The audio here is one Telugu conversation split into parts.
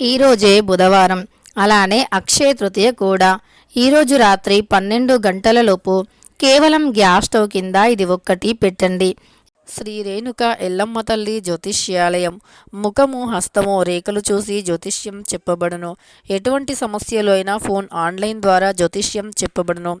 ఈరోజే బుధవారం. అలానే అక్షయ తృతీయ కూడా. ఈరోజు రాత్రి పన్నెండు గంటలలోపు కేవలం గ్యాస్ స్టవ్ కింద ఇది ఒక్కటి పెట్టండి. శ్రీ రేణుక ఎల్లమ్మ తల్లి జ్యోతిష్యాలయం. ముఖము హస్తము రేఖలు చూసి జ్యోతిష్యం చెప్పబడును. ఎటువంటి సమస్యలు అయినా ఫోన్ ఆన్లైన్ ద్వారా జ్యోతిష్యం చెప్పబడును.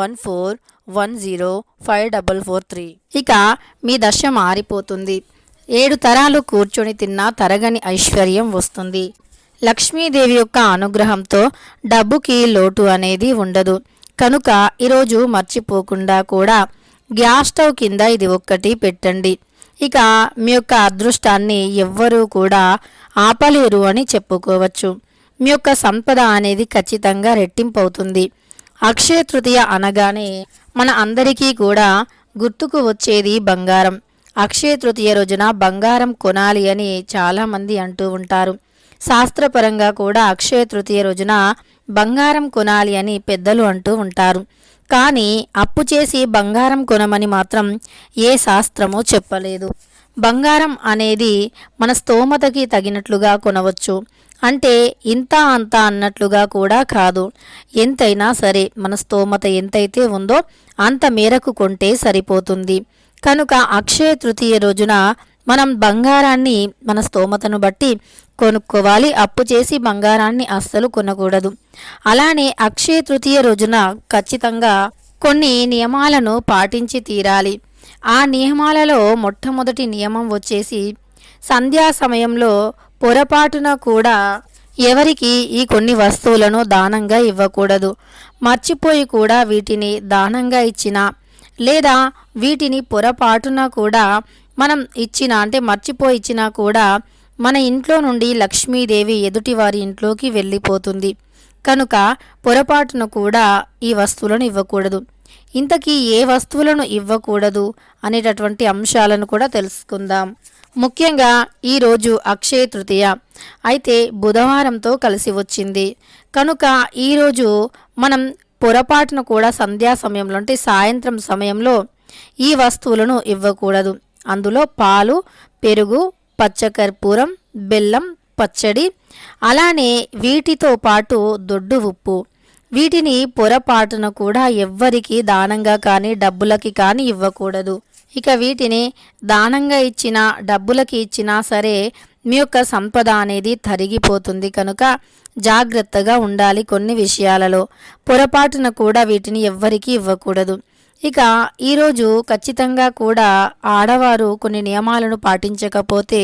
one four one zero five double four three ఇక మీ దశ మారిపోతుంది. ఏడు తరాలు కూర్చొని తిన్నా తరగని ఐశ్వర్యం వస్తుంది. లక్ష్మీదేవి యొక్క అనుగ్రహంతో డబ్బుకి లోటు అనేది ఉండదు. కనుక ఈరోజు మర్చిపోకుండా కూడా గ్యాస్ స్టవ్ కింద ఇది ఒక్కటి పెట్టండి. ఇక మీ యొక్క అదృష్టాన్ని ఎవ్వరూ కూడా ఆపలేరు అని చెప్పుకోవచ్చు. మీ యొక్క సంపద అనేది ఖచ్చితంగా రెట్టింపు అవుతుంది. అక్షయ తృతీయ అనగానే మన అందరికీ కూడా గుర్తుకు వచ్చేది బంగారం. అక్షయ తృతీయ రోజున బంగారం కొనాలి అని చాలామంది అంటూ ఉంటారు. శాస్త్రపరంగా కూడా అక్షయ తృతీయ రోజున బంగారం కొనాలి అని పెద్దలు అంటూ ఉంటారు. కానీ అప్పు చేసి బంగారం కొనమని మాత్రం ఏ శాస్త్రమో చెప్పలేదు. బంగారం అనేది మన స్తోమతకి తగినట్లుగా కొనవచ్చు. అంటే ఇంత అంత అన్నట్లుగా కూడా కాదు. ఎంతైనా సరే మన స్తోమత ఎంతైతే ఉందో అంత మేరకు కొంటే సరిపోతుంది. కనుక అక్షయ తృతీయ రోజున మనం బంగారాన్ని మన స్తోమతను బట్టి కొనుక్కోవాలి. అప్పు చేసి బంగారాన్ని అస్సలు కొనకూడదు. అలానే అక్షయ తృతీయ రోజున ఖచ్చితంగా కొన్ని నియమాలను పాటించి తీరాలి. ఆ నియమాలలో మొట్టమొదటి నియమం వచ్చేసి సంధ్యా సమయంలో పొరపాటున కూడా ఎవరికి ఈ కొన్ని వస్తువులను దానంగా ఇవ్వకూడదు. మర్చిపోయి కూడా వీటిని దానంగా ఇచ్చినా లేదా వీటిని పొరపాటున కూడా మనం ఇచ్చిన అంటే మర్చిపోయి ఇచ్చినా కూడా మన ఇంట్లో నుండి లక్ష్మీదేవి ఎదుటివారి ఇంట్లోకి వెళ్ళిపోతుంది. కనుక పొరపాటున కూడా ఈ వస్తువులను ఇవ్వకూడదు. ఇంతకీ ఏ వస్తువులను ఇవ్వకూడదు అనేటటువంటి అంశాలను కూడా తెలుసుకుందాం. ముఖ్యంగా ఈరోజు అక్షయ తృతీయ. అయితే బుధవారంతో కలిసి వచ్చింది. కనుక ఈరోజు మనం పొరపాటున కూడా సంధ్యా సమయంలో అంటే సాయంత్రం సమయంలో ఈ వస్తువులను ఇవ్వకూడదు. అందులో పాలు పెరుగు పచ్చకర్పూరం బెల్లం పచ్చడి అలానే వీటితో పాటు దొడ్డు ఉప్పు. వీటిని పొరపాటున కూడా ఎవ్వరికి దానంగా కానీ డబ్బులకి కానీ ఇవ్వకూడదు. ఇక వీటిని దానంగా ఇచ్చిన డబ్బులకి ఇచ్చినా సరే మీ యొక్క సంపద అనేది తరిగిపోతుంది కనుక జాగ్రత్తగా ఉండాలి కొన్ని విషయాలలో. పొరపాటున కూడా వీటిని ఎవ్వరికీ ఇవ్వకూడదు. ఇక ఈరోజు ఖచ్చితంగా కూడా ఆడవారు కొన్ని నియమాలను పాటించకపోతే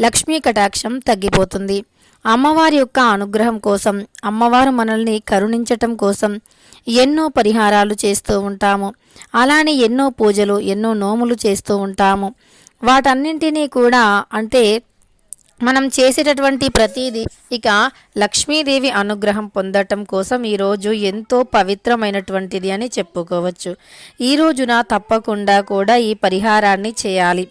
లక్ష్మీ కటాక్షం తగ్గిపోతుంది. అమ్మవారి యొక్క అనుగ్రహం కోసం అమ్మవారు మనల్ని కరుణించటం కోసం ఎన్నో పరిహారాలు చేస్తూ ఉంటాము. అలానే ఎన్నో పూజలు ఎన్నో నోములు చేస్తూ ఉంటాము. వాటన్నింటినీ కూడా అంటే మనం చేసేటటువంటి ప్రతిదీ ఇక లక్ష్మీదేవి అనుగ్రహం పొందటం కోసం ఈరోజు ఎంతో పవిత్రమైనటువంటిది అని చెప్పుకోవచ్చు. ఈ రోజున తప్పకుండా కూడా ఈ పరిహారాన్ని చేయాలి.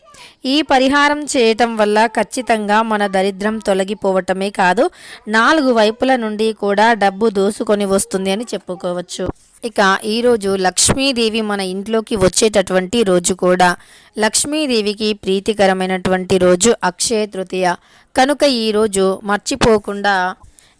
ఈ పరిహారం చేయటం వల్ల ఖచ్చితంగా మన దరిద్రం తొలగిపోవటమే కాదు నాలుగు వైపుల నుండి కూడా డబ్బు దోసుకొని వస్తుంది అని చెప్పుకోవచ్చు. ఇక ఈరోజు లక్ష్మీదేవి మన ఇంట్లోకి వచ్చేటటువంటి రోజు కూడా. లక్ష్మీదేవికి ప్రీతికరమైనటువంటి రోజు అక్షయ తృతీయ. కనుక ఈరోజు మర్చిపోకుండా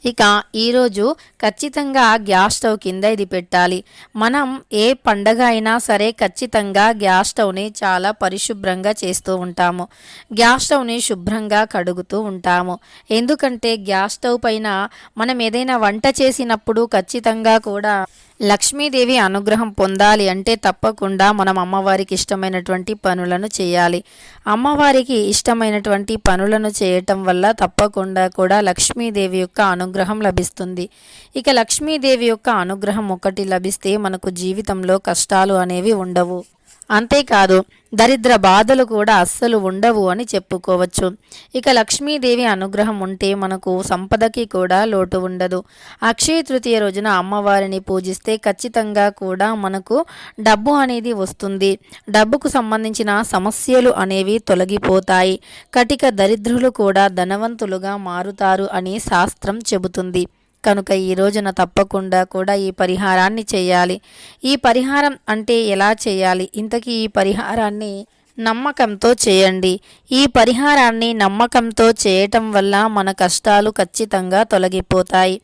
ఇక ఈరోజు ఖచ్చితంగా గ్యాస్ స్టవ్ కింద ఇది పెట్టాలి. మనం ఏ పండగ అయినా సరే ఖచ్చితంగా గ్యాస్ స్టవ్ని చాలా పరిశుభ్రంగా చేస్తూ ఉంటాము. గ్యాస్ స్టవ్ని శుభ్రంగా కడుగుతూ ఉంటాము. ఎందుకంటే గ్యాస్ స్టవ్ పైన మనం ఏదైనా వంట చేసినప్పుడు ఖచ్చితంగా కూడా లక్ష్మీదేవి అనుగ్రహం పొందాలి అంటే తప్పకుండా మనం అమ్మవారికి ఇష్టమైనటువంటి పనులను చేయాలి. అమ్మవారికి ఇష్టమైనటువంటి పనులను చేయటం వల్ల తప్పకుండా కూడా లక్ష్మీదేవి యొక్క అనుగ్రహం లభిస్తుంది. ఇక లక్ష్మీదేవి యొక్క అనుగ్రహం ఒకటి లభిస్తే మనకు జీవితంలో కష్టాలు అనేవి ఉండవు. అంతేకాదు దరిద్ర బాధలు కూడా అస్సలు ఉండవు అని చెప్పుకోవచ్చు. ఇక లక్ష్మీదేవి అనుగ్రహం ఉంటే మనకు సంపదకి కూడా లోటు ఉండదు. అక్షయ తృతీయ రోజున అమ్మవారిని పూజిస్తే ఖచ్చితంగా కూడా మనకు డబ్బు అనేది వస్తుంది. డబ్బుకు సంబంధించిన సమస్యలు అనేవి తొలగిపోతాయి. కటిక దరిద్రులు కూడా ధనవంతులుగా మారుతారు అని శాస్త్రం చెబుతుంది. కనుక ఈ రోజున తప్పకుండా కూడా ఈ పరిహారాన్ని చేయాలి. ఈ పరిహారం అంటే ఎలా చేయాలి? ఇంతకీ ఈ పరిహారాన్ని నమ్మకంతో చేయండి. ఈ పరిహారాన్ని నమ్మకంతో చేయటం వల్ల మన కష్టాలు ఖచ్చితంగా తొలగిపోతాయి.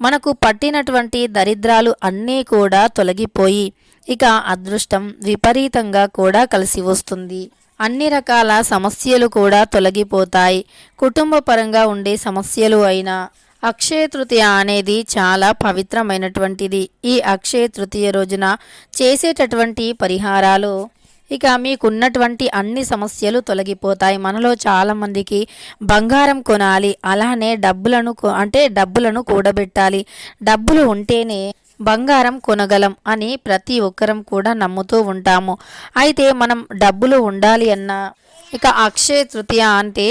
మనకు పట్టినటువంటి దరిద్రాలు అన్నీ కూడా తొలగిపోయి ఇక అదృష్టం విపరీతంగా కూడా కలిసి వస్తుంది. అన్ని రకాల సమస్యలు కూడా తొలగిపోతాయి. కుటుంబ పరంగా ఉండే సమస్యలు అయినా అక్షయ తృతీయ అనేది చాలా పవిత్రమైనటువంటిది. ఈ అక్షయ తృతీయ రోజున చేసేటటువంటి పరిహారాలు ఇక మీకున్నటువంటి అన్ని సమస్యలు తొలగిపోతాయి. మనలో చాలామందికి బంగారం కొనాలి అలానే డబ్బులను అంటే డబ్బులను కూడబెట్టాలి. డబ్బులు ఉంటేనే బంగారం కొనగలం అని ప్రతి ఒక్కరం కూడా నమ్ముతూ ఉంటాము. అయితే మనం డబ్బులు ఉండాలి అన్నా ఇక అక్షయ తృతీయ అంటే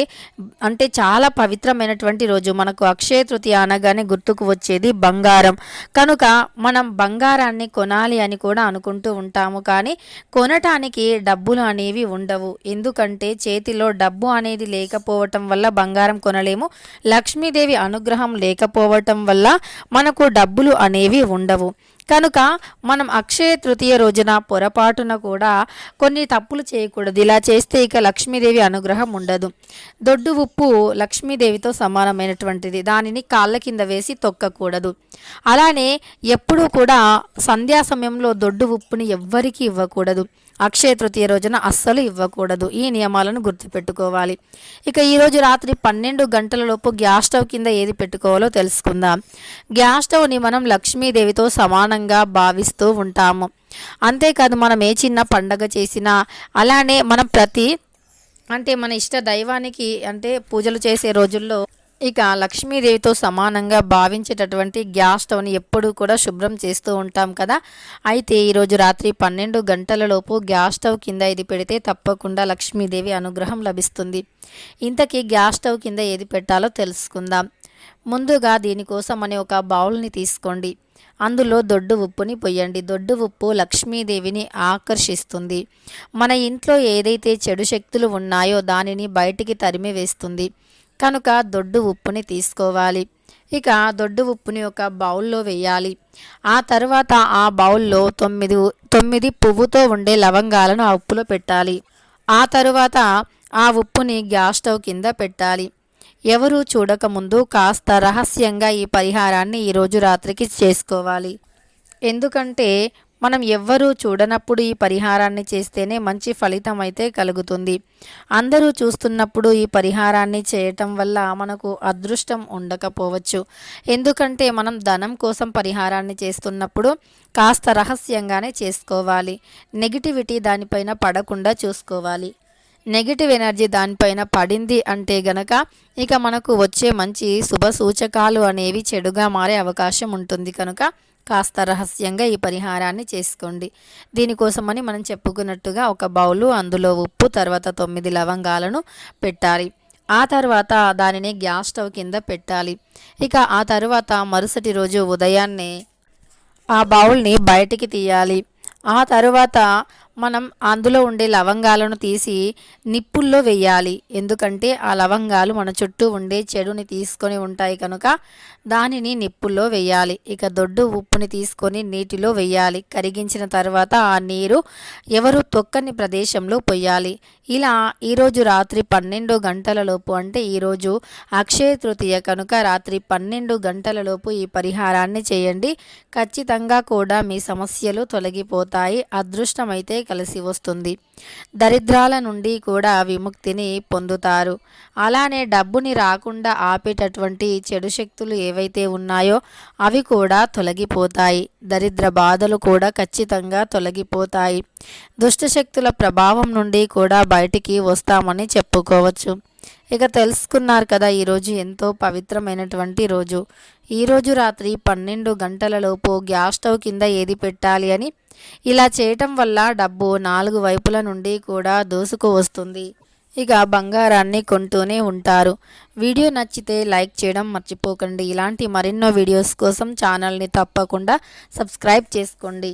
అంటే చాలా పవిత్రమైనటువంటి రోజు. మనకు అక్షయ తృతీయ అనగానే గుర్తుకు వచ్చేది బంగారం. కనుక మనం బంగారాన్ని కొనాలి అని కూడా అనుకుంటూ ఉంటాము. కానీ కొనటానికి డబ్బులు అనేవి ఉండవు. ఎందుకంటే చేతిలో డబ్బు అనేది లేకపోవటం వల్ల బంగారం కొనలేము. లక్ష్మీదేవి అనుగ్రహం లేకపోవటం వల్ల మనకు డబ్బులు అనేవి ఉండవు. కనుక మనం అక్షయ తృతీయ రోజున పొరపాటున కూడా కొన్ని తప్పులు చేయకూడదు. ఇలా చేస్తే ఇక లక్ష్మీదేవి అనుగ్రహం ఉండదు. దొడ్డు ఉప్పు లక్ష్మీదేవితో సమానమైనటువంటిది. దానిని కాళ్ళ కింద వేసి తొక్కకూడదు. అలానే ఎప్పుడూ కూడా సంధ్యా సమయంలో దొడ్డు ఉప్పుని ఎవ్వరికీ ఇవ్వకూడదు. అక్షయ తృతీయ రోజున అస్సలు ఇవ్వకూడదు. ఈ నియమాలను గుర్తుపెట్టుకోవాలి. ఇక ఈరోజు రాత్రి పన్నెండు గంటలలోపు గ్యాస్ స్టవ్ కింద ఏది పెట్టుకోవాలో తెలుసుకుందాం. గ్యాస్ స్టవ్ని మనం లక్ష్మీదేవితో సమానంగా భావిస్తూ ఉంటాము. అంతేకాదు మనం ఏ చిన్న పండగ చేసినా అలానే మనం ప్రతి అంటే మన ఇష్ట దైవానికి అంటే పూజలు చేసే రోజుల్లో ఇక లక్ష్మీదేవితో సమానంగా భావించేటటువంటి గ్యాస్ స్టవ్ని ఎప్పుడూ కూడా శుభ్రం చేస్తూ ఉంటాం కదా. అయితే ఈరోజు రాత్రి పన్నెండు గంటలలోపు గ్యాస్ స్టవ్ కింద ఇది పెడితే తప్పకుండా లక్ష్మీదేవి అనుగ్రహం లభిస్తుంది. ఇంతకీ గ్యాస్ స్టవ్ కింద ఏది పెట్టాలో తెలుసుకుందాం. ముందుగా దీనికోసం అని ఒక బౌల్ని తీసుకోండి. అందులో దొడ్డు ఉప్పుని పొయ్యండి. దొడ్డు ఉప్పు లక్ష్మీదేవిని ఆకర్షిస్తుంది. మన ఇంట్లో ఏదైతే చెడు శక్తులు ఉన్నాయో దానిని బయటికి తరిమి వేస్తుంది. కనుక దొడ్డు ఉప్పుని తీసుకోవాలి. ఇక దొడ్డు ఉప్పుని ఒక బౌల్లో వేయాలి. ఆ తర్వాత ఆ బౌల్లో తొమ్మిది తొమ్మిది పువ్వుతో ఉండే లవంగాలను ఆ ఉప్పులో పెట్టాలి. ఆ తరువాత ఆ ఉప్పుని గ్యాస్ స్టవ్ కింద పెట్టాలి. ఎవరూ చూడకముందు కాస్త రహస్యంగా ఈ పరిహారాన్ని ఈరోజు రాత్రికి చేసుకోవాలి. ఎందుకంటే మనం ఎవ్వరూ చూడనప్పుడు ఈ పరిహారాన్ని చేస్తేనే మంచి ఫలితం అయితే కలుగుతుంది. అందరూ చూస్తున్నప్పుడు ఈ పరిహారాన్ని చేయటం వల్ల మనకు అదృష్టం ఉండకపోవచ్చు. ఎందుకంటే మనం ధనం కోసం పరిహారాన్ని చేస్తున్నప్పుడు కాస్త రహస్యంగానే చేసుకోవాలి. నెగిటివిటీ దానిపైన పడకుండా చూసుకోవాలి. నెగిటివ్ ఎనర్జీ దానిపైన పడింది అంటే గనక ఇక మనకు వచ్చే మంచి శుభ సూచకాలు అనేవి చెడుగా మారే అవకాశం ఉంటుంది కనుక కాస్త రహస్యంగా ఈ పరిహారాన్ని చేసుకోండి. దీనికోసమని మనం చెప్పుకున్నట్టుగా ఒక బౌలు అందులో ఉప్పు తర్వాత తొమ్మిది లవంగాలను పెట్టాలి. ఆ తర్వాత దానిని గ్యాస్ స్టవ్ కింద పెట్టాలి. ఇక ఆ తర్వాత మరుసటి రోజు ఉదయాన్నే ఆ బౌల్ని బయటికి తీయాలి. ఆ తరువాత మనం అందులో ఉండే లవంగాలను తీసి నిప్పుల్లో వేయాలి. ఎందుకంటే ఆ లవంగాలు మన చుట్టూ ఉండే చెడుని తీసుకొని ఉంటాయి కనుక దానిని నిప్పుల్లో వేయాలి. ఇక దొడ్డు ఉప్పుని తీసుకొని నీటిలో వేయాలి. కరిగించిన తర్వాత ఆ నీరు ఎవరు తొక్కని ప్రదేశంలో పొయ్యాలి ఇలా ఈరోజు రాత్రి పన్నెండు గంటలలోపు అంటే ఈరోజు అక్షయ తృతీయ కనుక రాత్రి పన్నెండు గంటలలోపు ఈ పరిహారాన్ని చేయండి. ఖచ్చితంగా కూడా మీ సమస్యలు తొలగిపోతాయి. అదృష్టమైతే కలిసి వస్తుంది. దరిద్రాల నుండి కూడా విముక్తిని పొందుతారు. అలానే డబ్బుని రాకుండా ఆపేటటువంటి చెడు శక్తులు ఏవైతే ఉన్నాయో అవి కూడా తొలగిపోతాయి. దరిద్ర బాధలు కూడా ఖచ్చితంగా తొలగిపోతాయి. దుష్టశక్తుల ప్రభావం నుండి కూడా బయటికి వస్తామని చెప్పుకోవచ్చు. ఇక తెలుసుకున్నారు కదా ఈరోజు ఎంతో పవిత్రమైనటువంటి రోజు. ఈరోజు రాత్రి పన్నెండు గంటలలోపు గ్యాస్ స్టవ్ కింద ఏది పెట్టాలి అని ఇలా చేయటం వల్ల డబ్బు నాలుగు వైపుల నుండి కూడా దోసుకు వస్తుంది. ఇక బంగారాన్ని కొంటూనే ఉంటారు. వీడియో నచ్చితే లైక్ చేయడం మర్చిపోకండి. ఇలాంటి మరెన్నో వీడియోస్ కోసం ఛానల్ని తప్పకుండా సబ్స్క్రైబ్ చేసుకోండి.